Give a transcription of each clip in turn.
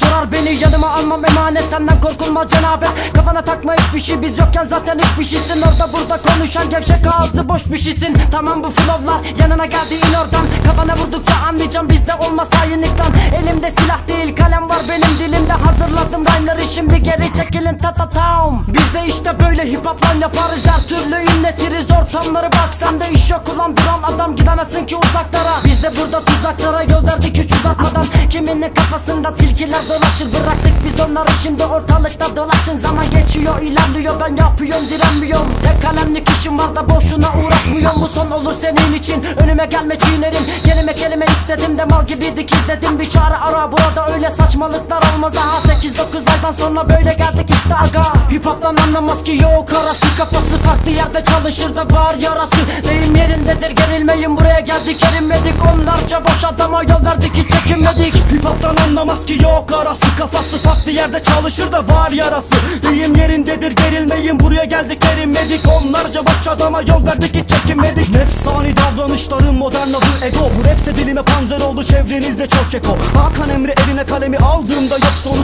Sar beni. Yanıma almam emanet Senden korkulmaz cenabet Kafana takma hiçbir şey biz yokken zaten hiçbir şeysin. Orada burada konuşan gevşek ağızlı boş bir şeysin. Tamam bu flowlar yanına geldi in oradan. Kafana vurdukça anlayacağım bizde olmaz hainlik lan Elimde silah değil kalem var benim dilimde. Hazırladım rhyme'ları şimdi geri çekilin ta ta tam Bizde işte böyle hip hop lan yaparız her türlü inletiriz. Ortamları Bak sende iş yok ulan. Duran adam gidemezsin ki uzaklara. Biz de burada tuzaklara yol verdik hiç uzatmadan. Kiminin kafasında tilkiler dolaşır Bıraktık biz onları. Şimdi ortalıkta dolaşın Zaman geçiyor ilerliyor. Ben yapıyorum direnmiyorum. Tek kalemlik işim var da boşuna uğraşmıyorum. Bu son olur senin için. Önüme gelme çiğnerim. Kelime kelime istedim de mal gibiydik izledim. Bir çare ara burada öyle saçmalıklar olmaz. Aha 8-9 aydan sonra böyle geldik işte aga. Hip hop'tan anlamaz ki yok arası Kafası farklı yerde çalışır da var yarası. Deyim yerindedir gerilmeyin buraya geldik erinmedik. Onlarca boş adama yol verdik hiç çekinmedik. Hip hop'tan anlamaz ki yok arası. Kafası farklı yerde çalışır da var yarası. Deyim yerindedir gerilmeyin buraya geldik erinmedik. Onlarca boş adama yol verdik hiç çekinmedik. Nefsani davranışların modern adı ego. Bu rapse dilime panzer oldu çevrenizde çok keko Hakan Emre eline kalemi aldığımda yok sonu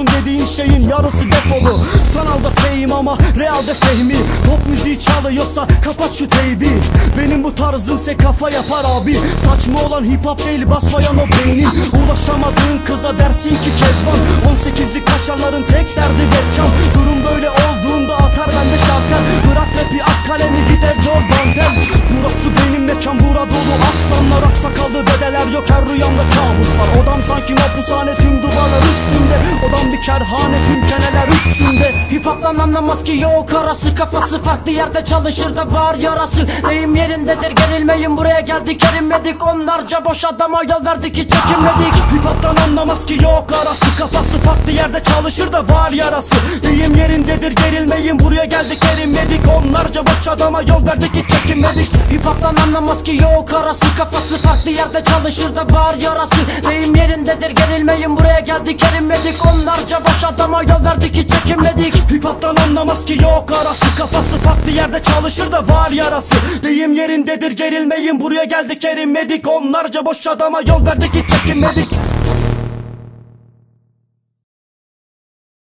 Namusun dediğin şeyin yarısı defolu. Sanalda fame ama realde fehmi. Pop müziği çalıyorsa kapat şu teybi Benim bu tarzımse kafa yapar abi. Saçma olan hip hop değil basmayan o beynin. Ulaşamadığın kıza dersin ki kezban 18'lik Aksakallı dedeler yok her rüyamda kabus var. Odam sanki mapushane tüm duvarlar üstünde. Odam bir kerhane tüm keneler üstünde. Hip hop'tan anlamaz ki yok arası Kafası farklı yerde çalışır da var yarası. Deyim yerindedir gerilmeyin buraya geldik erinmedik Onlarca boş adama yol verdik hiç çekinmedik. Hip hop'tan anlamaz ki yok arası Kafası farklı yerde çalışır da var yarası. Deyim yerindedir gerilmeyin buraya geldik erinmedik Onlarca boş adama yol verdik hiç çekinmedik Hip hop'tan anlamaz ki yok arası Kafası farklı yerde çalışır da var yarası. Deyim yerindedir gerilmeyin buraya geldik erinmedik Onlarca boş adama yol verdik hiç çekinmedik. Hip hop'tan anlamaz ki yok arası Kafası farklı yerde çalışır da var yarası. Deyim yerindedir gerilmeyin buraya geldik erinmedik Onlarca boş adama yol verdik hiç çekinmedik